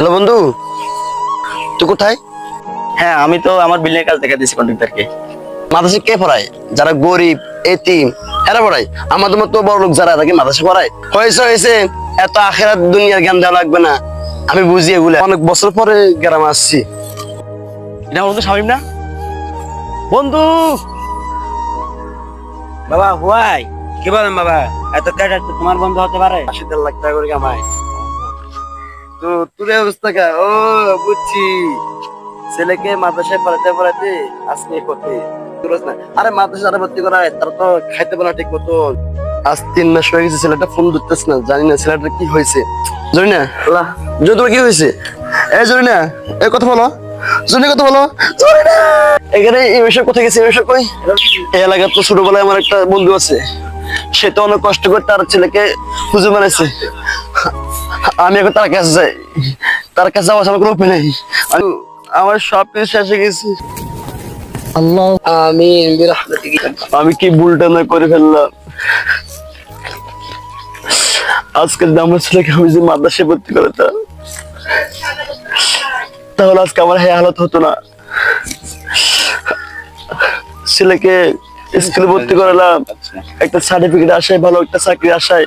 Hello বন্ধু তুই কোথায়? হ্যাঁ আমি তো আমার বিল্ডিং কাজ দেখা দিয়েছি কন্ট্রাক্টরকে মাদ্রাসা কে পড়ায়? যারা গরিব এতিম এরা পড়ায়? আমাদের মতো বড় লোক যারা তাকে মাদ্রাসা পড়ায়? হয়েছে হয়েছে। এত আখেরাত দুনিয়ার জ্ঞান দেওয়া লাগবে না। আমি বুঝি এগুলো। অনেক বছর পরে গ্রামে আসছি। এটা বন্ধু শামিম না? বন্ধু! বাবা হুয়াই। কি বলেন বাবা? এত ক্যাট তোমার বন্ধু হতে পারে? আশি দেড় লাখ টাকা করে কামাই তো তোর অবস্থা কা? ও বুঝছি। ছেলেকে মাদ্রাসায় পড়াতে পড়াতে আজকে করতে না আরে মাদ্রাসা ভর্তি করা তারা তো খাইতে পারে ঠিক মতো আজ তিন মাস হয়ে গেছে ছেলেটা ফোন ধরতেছ না জানি না ছেলেটার কি হয়েছে। আল্লাহ। তোমার কি হয়েছে? এই এই কথা বলো। জনি কথা বলো। জানি এখানে এই বিষয় কোথায় গেছে? এই বিষয় কই? এই এলাকার তো ছোটবেলায় আমার একটা বন্ধু আছে। সে তো অনেক কষ্ট করে তার ছেলেকে খুঁজে বানাইছে আমি এখন তার কাছে যাই। তার কাছে যাওয়া আমার কোনো উপায় নেই। আমার সব কিছু শেষ হয়ে গেছে। আল্লাহ। আমিন আমি কি ভুলটা না করে ফেললাম? আজকে আমার ছেলেকে আমি যে মাদ্রাসায় ভর্তি করতাম তাহলে আজকে আমার হ্যাঁ হালত হতো না। ছেলেকে স্কুলে ভর্তি করালাম। একটা সার্টিফিকেট আসায় ভালো একটা চাকরি আসায়।